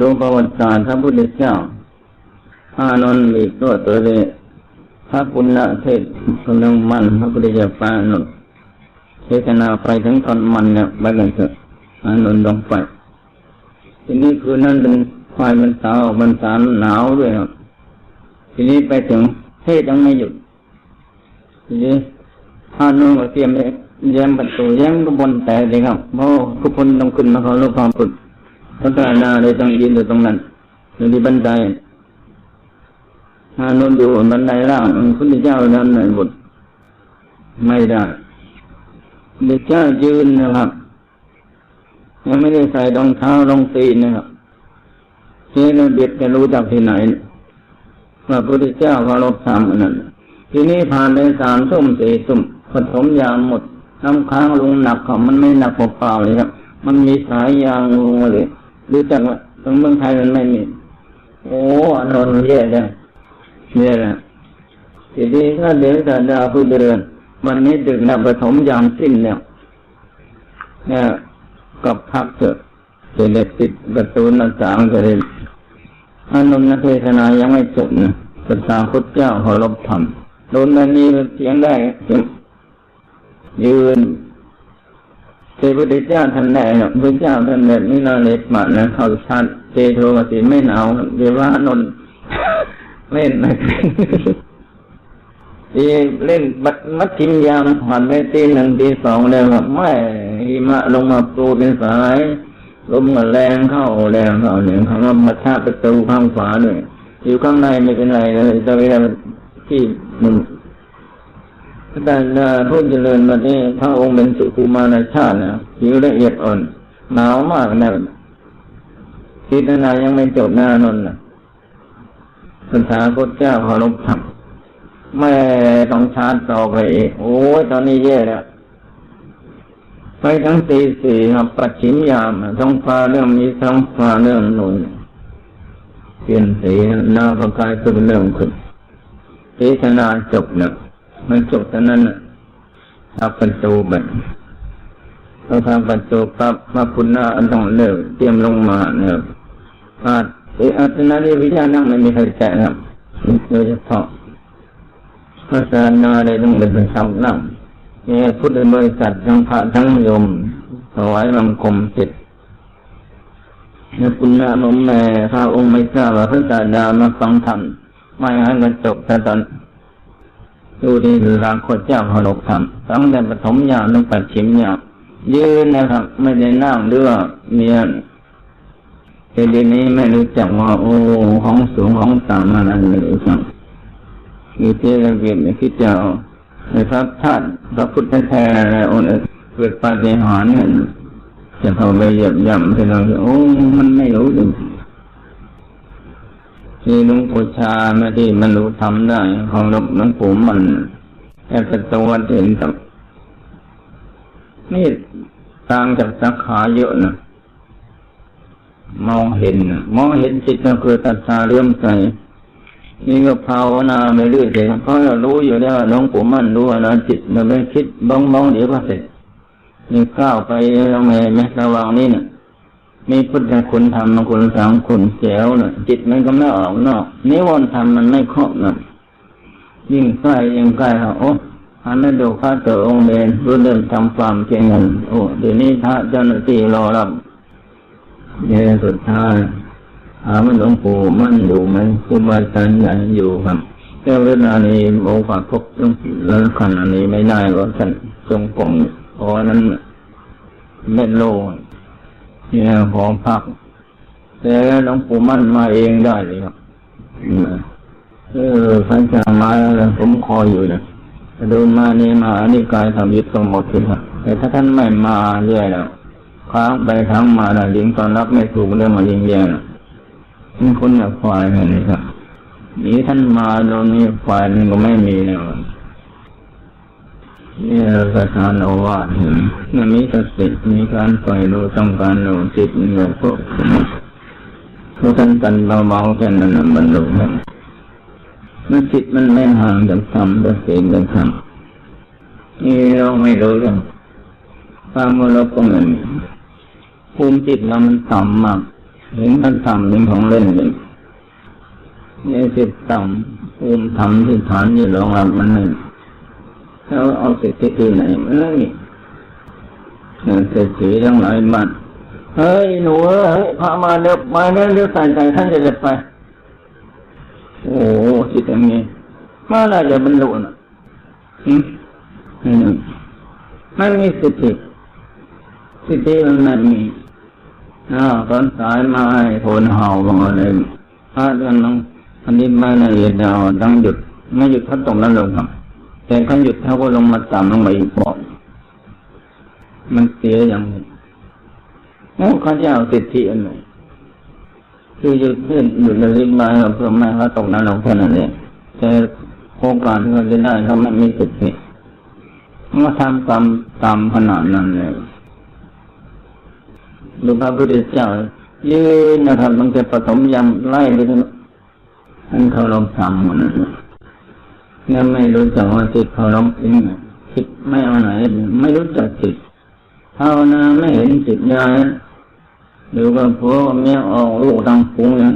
ดูประวัติศาสตร์พระพุทธเจ้า อานนท์มีตัวตัวเลยพระปุณณเทศคนนึงมันพระพุทธเจ้าปานนท์เทศนาไปถึงตอนมันเนี่ยไปกันเถอะอานนท์ลงไปทีนี้คืนนั้นเป็นไฟมันสาวมันสารหนาวด้วยครับ ทีนี้ไปถึงเทศยังไม่หยุด ทีนี้อานนท์ก็เตรียมแย้มประตูแย้มก็บนแต่เลยครับเพราะทุกคนต้องขึ้นมาเขาลูกความฝึก พระกานาเลยต้องยืนอยู่ตรงนั้นอยู่ที่บันไดอานอนอยู่บันไดล่างพุทธเจ้านั้นไหนบทไม่ได้พระเจ้ายืนนะครับยังไม่ได้ใส่รองเท้ารองตีนนะครับเจ้าเด็ดจะรู้จากที่ไหนว่าพระพุทธเจ้าเคารพธรรมอันนั้นทีนี้ผ่านไปสามทุ่มสี่ทุ่มปฐมยามหมดน้ำค้างลงหนักเขามันไม่หนักเปล่าๆเลยครับ มันมีสายยางลงมาเลย รู้จักว่าตรงเมืองไทยมันไม่มี โอ้อานนท์แย่จังแย่แล้วทีนี้ถ้าเดี๋ยวจะดาผู้เดิน วันนี้ดึกนะปฐมยามสิ้นแล้วเนี่ยกับพักเถอะจะได้ปิดประตูหน้าต่างจะได้อานนท์นเทศนายังไม่จบนะพระสาพุทธเจ้าเคารพธรรมโดนนันนี้เสียงได้เสียง ยืนพระพุทธเจ้าท่านแน่เนาะพระเจ้าท่านแบบนี้นาเลปมานะเขาชัดเจโทกสิไม่หนาวเดี๋ยวว่านนท์เล่นนะทีเล่นบัดมัดทิมยามผ่านไปตีหนึ่งตีสองแล้วครับไม่หิมะลงมาปูเป็นสายลมก็แรงเข้าแรงเข้าเนี่ยเขาก็มาชาประตูข้างฝาด้วยอยู่ข้างในไม่เป็นไรเลยแต่เวลาที่มัน แต่ผู้เจริญมาเนี่พระองค์เป็นสุขุมารชาตินะผิวละเอียดอ่อนหนาวมากนะทิศนายังไม่จบหน้านนท์นะภาษาพุทเจ้าเคารพธรรมไม่ต้องชาร์จต่อไปอีกโอ้ยตอนนี้แย่แล้วไปทั้งตีสี่ครับปัดฉิมยามท้องฟ้าเรื่องมีท้องฟ้าเรื่องหนุนเปลี่ยนสีหน้าประกายขึ้นเรื่องขึ้นเทศนาจบนะ มันจบเท่านั้นนะทับประตูแบบเราทำประตูปั๊บมาพุนหน้าอันต้องเลิกเตรียมลงมาเนี่ยอาจเออัตนาเรวิชานั่งไม่มีใครแกะครับโดยเฉพาะพระสานาได้ต้องเป็นสำนั่งเนี่ยพุทธบริษัททั้งพระทั้งโยมถวายบังคมเสร็จเนี่ยคุณแม่นมแม่พระองค์ไม่ทราบว่าพระศาสดามาฟังธรรมไม่ให้กันจบแต่ตอน ดูดีคือรางโคเจ้าเคารพธรรมตั้งแต่ปฐมยามลงแต่ชิมยามยืนนะครับ ไม่ได้นั่งเรือเมียนแต่เดี๋ยวนี้ไม่รู้จักว่าโอ้ของสูงของต่ำอะไรเลยครับมีเจริญเกียรติคิดจะในพระธาตุพระพุทธแท้องค์เกิดปาฏิหาริย์เนี่ยจะเข้าไปเหยียบย่ำไปเราโอ้มันไม่รู้จริง ที่หลวงปู่ชาไม่ที่มันรู้ทำได้ ของหลวงปู่มันแอบเป็นตัวเห็นกับนี่ต่างจากสาขาเยอะนะมองเห็น มองเห็นจิตก็คือตัดสาเรื่อมใสนี่ก็ภาวนาไปเรื่อยเลยเพราะเรารู้อยู่แล้วหลวงปู่มั่นรู้นะจิตมันไม่คิดบ้องบ้องเดี๋ยวก็เสร็จนี่ก้าวไปทำไมแม้ระวังนี่นะ มีพุทธคุณธรรมคุณสังคุณแจ๋วนะจิตมันก็ไม่ออกนอกนิวรณ์ธรรมมันไม่ครอบนะยิ่งใกล้ยิ่งใกล้ครับโอ้อันนั้นดูพระเตอองค์เดนรู้เดินทำความเพียงเงินโอ้เดี๋ยวนี้พระเจ้าหน้าที่รอรับเยสุดท้ายถามว่าหลวงปู่มั่นอยู่ไหมครูบาอาจารย์ใหญ่อยู่ครับแต่เวลานี้โมกาพบแล้วขณะนี้ไม่ได้ก็ท่านทรงปงเพราะนั้นเล่นโล เนี่ยขอพัก แต่หลวงปู่มั่นมาเองได้เลยครับเออพระอาจารย์มาแล้วผมคอยอยู่นะเดินมานี่มาอันนี้กายทำยึดทั้งหมดเลยครับแต่ถ้าท่านไม่มาเรื่อยแล้วค้างไปค้างมาแล้วลิงตอนรับไม่ถูกเรื่องมายิงแย่นะมีคนอยากฝ่ายแบบนี้ครับนี้ท่านมาตรงนี้ฝ่ายนึงก็ไม่มีแล้ว นี่ประธานโอวาทเห็นมันมีสติมีการปล่อยรู้ต้องการรู้จิตเงยพวกพวกท่านกันเบาๆแค่นั้นบรรลุครับเมื่อจิตมันไม่ห่างจากธรรมจากศีลจากธรรมนี่เราไม่รู้เรื่องความว่าเราก็เหมือนภูมิจิตเรามันต่ำมากเห็นมันทำเป็นของเล่นเลยนี่สิตต่ำภูมิธรรมที่ฐานที่รองรับมันนั่ แล้วเอาสิทธิที่ไหนมันไม่เศรษฐีทั้งหลายบ้านเฮ้ยหนูเอ้ยพามาเดี๋ยวมาเดี๋ยวเดี๋ยวใส่ใจท่านจะเด็ดไป โอ้โหคิดอย่างนี้เมื่อไรจะบรรลุน่ะอืมอืมไม่มีสิทธิสิทธิมันไม่มีอ้าวตอนสายมาให้โทนเห่าบางอะไรพระท่านต้องอันนี้ไม่ละเอียดเอาต้องหยุดไม่หยุดเขาตรงนั้นลงครับ แต่เขาหยุดเขาก็ลงมาต่ำลงมาอีกบอกมันเสียอย่างนี้โอ้เขาจะเอาสิทธิอันไหนคือหยุดเพื่อนหยุดระลึกมาเพื่อไม่เขาตกนั้นลงแค่นั้นเองแต่โครงการที่เขาได้เขาไม่มีสิทธิมาทำกรรมตามขนาดนั้นเลยดูพระพุทธเจ้ายืนนะครับมันจะผสมยำไล่ไปทั้งท่านเขาลงทำหมดนะเนี่ยไม่รู้จักว่าจิตเขาลองเองจิตไม่เอาไหน ไม่รู้จักจิตภาวนาไม่เห็นจิตยายดูกับผัวเมียออกลูกทางฟุ้งนะ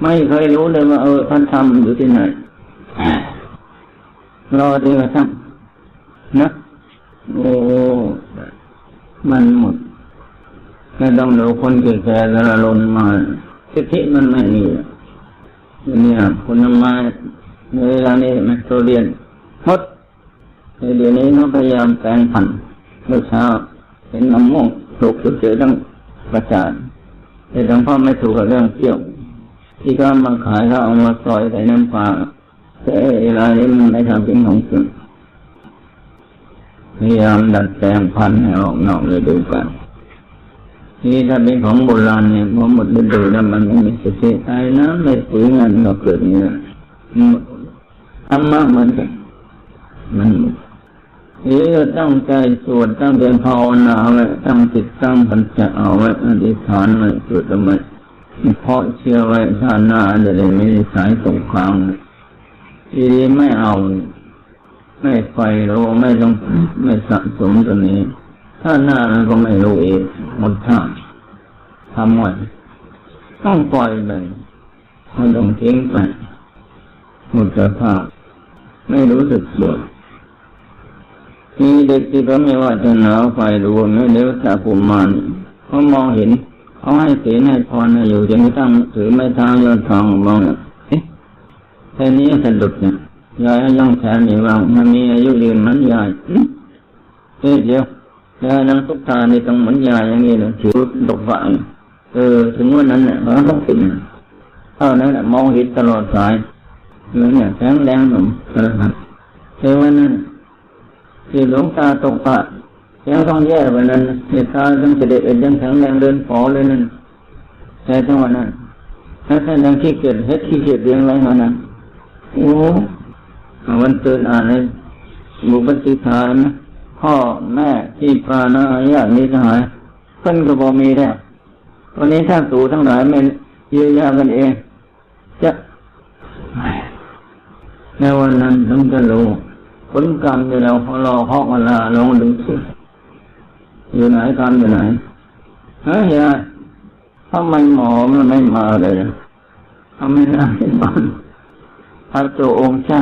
ไม่เคยรู้เลยว่าเออท่านทำอยู่ที่ไหนรอดีกระทั่งนะโอ้มันหมดไม่ต้องดูคนแก่ๆแล้วลงมาสิทธิมันไม่มีเนี่ยคนมา ในเวลานี้มันตัวเรียนหมดเดี๋ยวนี้เขาพยายามแปลงผันเมื่อเช้าเห็นน้ำม่วงถูกเจอต้องประจานแต่หลวงพ่อไม่ถูกกับเรื่องเที่ยว ที่ก็มาขายเขาเอามาซอยใส่น้ำปลาแต่เวลานี้มันไม่ทำเป็นของจริงพยายามดัดแปลงพันให้ออกนอกเลยดูกันนี่ถ้าเป็นของโบราณเนี่ยพอหมดฤดูแล้วมันไม่มีสิทธิตายน้ำไม่ปุ๋ยงานก็เกิดนี่นะหมด ธรรมะเหมือนกันมันหมดนี่ก็ตั้งใจสวดตั้งใจภาวนาไว้ตั้งจิตตั้งปัญจะเอาไว้อธิษฐานไว้สวดทำไมเพราะเชื่อไว้ชาติหน้าจะได้ไม่สายตกค้างทีนี้ไม่เอา ไม่ไฟโลไม่ต้องไม่สะสมตัวนี้ ถ้าหน้ามันก็ไม่รู้เองหมดท่าทำไว้ต้องปล่อยไปมันต้องทิ้งไปหมดสภาพ ไม่รู้สึกตัวมีเด็กที่เขาไม่ว่าจะหนาวไฟรู้ไม่เลี้ยวตาภูมิมานเขามองเห็นเขาให้ศีลให้พรอยู่จนกระทั่งถือไม้เท้ายอดทองมองเอ๊ะแค่นี้สะดุดเนี่ยยายย่องแขนนี่ว่ามันมีอายุยืนมันยายเอ๊ะเดี๋ยวยายนั่งทุกทานี่ต้องเหมือนยายอย่างนี้เลยผิวดกฝังเออ ถึงวันนั้นเนี่ยเขาต้องปิดเท่านั้นแหละมองเห็นตลอดสาย เนื้อเนี่ยแข็งแรงหนุ่มนะครับเทวันนั้นที่หลวงตาตกปะยังต้องแย่วันนั้นเหตุการณ์ต้องเสด็จเอ็ดยังแข็งแรงเดินฝอเลยนั่นแต่ทั้งวันนั้นถ้าท่านยังขี้เกียจเฮ็ดขี้เกียจเรียงไรมานั้นโอ้วันเตื่นอ่านเลยบุปผิฐานพ่อแม่ที่ปานาญาติมิตรหายเพิ่นก็บอมีแล้ววันนี้ท่านสูทั้งหลายไม่เยียวยากันเองจะ ในวันนั้นต้งจะรู้ผลกรรมอยู่แล้วพอรอพอกเวลาลองดูสิอยู่ไหนกรรมอยู่ไหนเฮ้ยยายทำไมหมอมันไม่มาเลยทำไมน่าเห็นบ้านพระตัวองค์เจ้า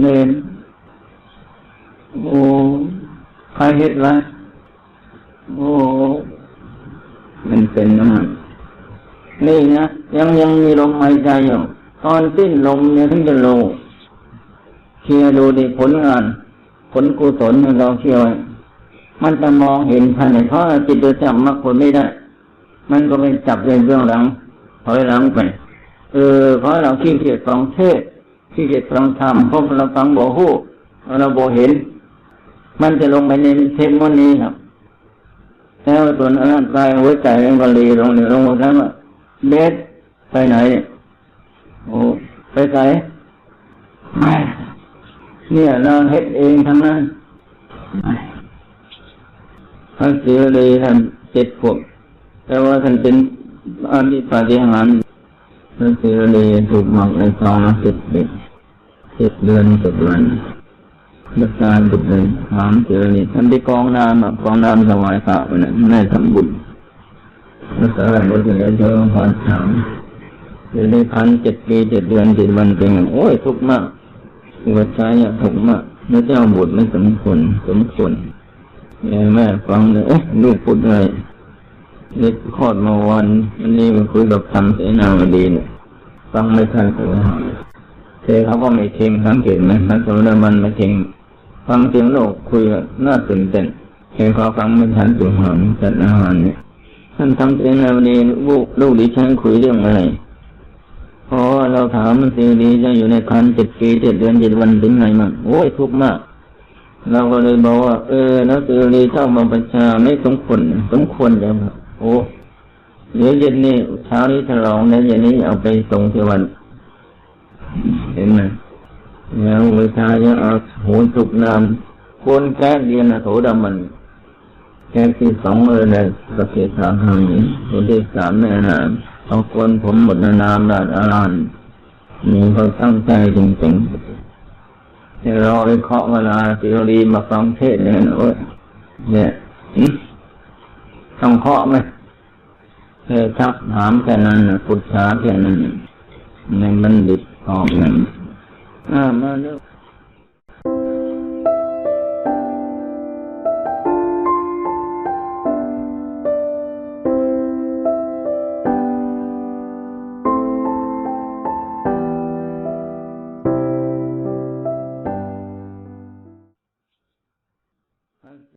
เนนโอ้ใครเห็นไรโอ้มันเป็นนะนี่นะยังยังมีลมหายใจอยู่ตอนสิ้นลมเนี่ยถึงจะรู้ เชียดูดิผลงาน ผลกุศลเราเชียวมันจะมองเห็นภายในเพราะจิตโดยจำมากผลไม่ได้ มันก็ไปจับเรื่องเรื่องหลังถอยหลังไป เออ เพราะเราขี้เกียจฟังเทศขี้เกียจฟังธรรมเพราะเราฟังโบหูเราโบเห็น มันจะลงไปในเทปมันนี้ครับ แล้วตัวนั้นกายหัวใจมันก็รีลงลงหมดแล้วว่าเบสไปไหน โอ้ไปไหน เนี่ยเราเฮ็ดเองทั้งนั้นพระเสียเลยท่านเจ็ดขวบแต่ว่าท่านเป็นอานิปาฏิหารพระเสียเลยถูกหมักในซองมาสิบเดือนสิบเดือนสิบวันรักษาบุตรเลยถามเจอนี่ท่านไปกองน้ำกองน้ำสวายพระวันนั้นแม่ทำบุญรักษาบทเลือเยอะพันสามอยู่ในพันเจ็ดปีเจ็ดเดือนเจ็ดวันเป็นไงโอ้ยทุกข์มาก หัวใจอะทุมากแล้วเจ้าบุตรไม่สมควรสมควรแม่แม่ฟังเลยเอ๊ะลูกพูดอะไรเด็กคลอดมาวันอันนี้มันคุยกับทำเสนาวดีเนี่ยฟังไม่ทันเลยเธอเขาก็ไม่ทิ้งสังเกตไหมพระโสดามันไม่ทิ้งฟังเสียงโลกคุยนน่าตื่นเต้นเธอเขาฟังไม่ทันตัวหอนจัดอาหารเนี่ยท่านทำเสนาวดีลูกลูกดิฉันคุยเรื่องอะไร พราะว่าเราถามมันสีดีจะอยู่ในคันเจ็ดปีเจ็ดเดือนเจ็ดวันเป็นไงมั่งโอ้ยทุกข์มาก เราก็เลยบอกว่า เออแล้วตือรีเจ้ามาประชาไม่สมควรสมควรจะโอ้เดี๋ยวเย็นนี้เช้านี้ฉลองแล้วเย็นนี้เอาไปส่งที่วัน เห็นไหมแล้วเวิชาจะเอาโหนสุกนามคนแก้เรียนนะโถดำมันแก้ที่สองเลยนะสเกตสามทางนี้คนที่สามเนี่ยน เอาคนผมหมดนามราดอารานมีเขาตั้งใจจริงๆเนี่ยเรอไปเคาะเวลาสิรีมาฟังเทศเนี่ยนะเว้ยเนี่ยต้องเคาะไหมแค่ทักถามแค่นั้นนะปุจฉาแค่นั้นในบัณฑิตออกนั่นอ่ามาเร็ว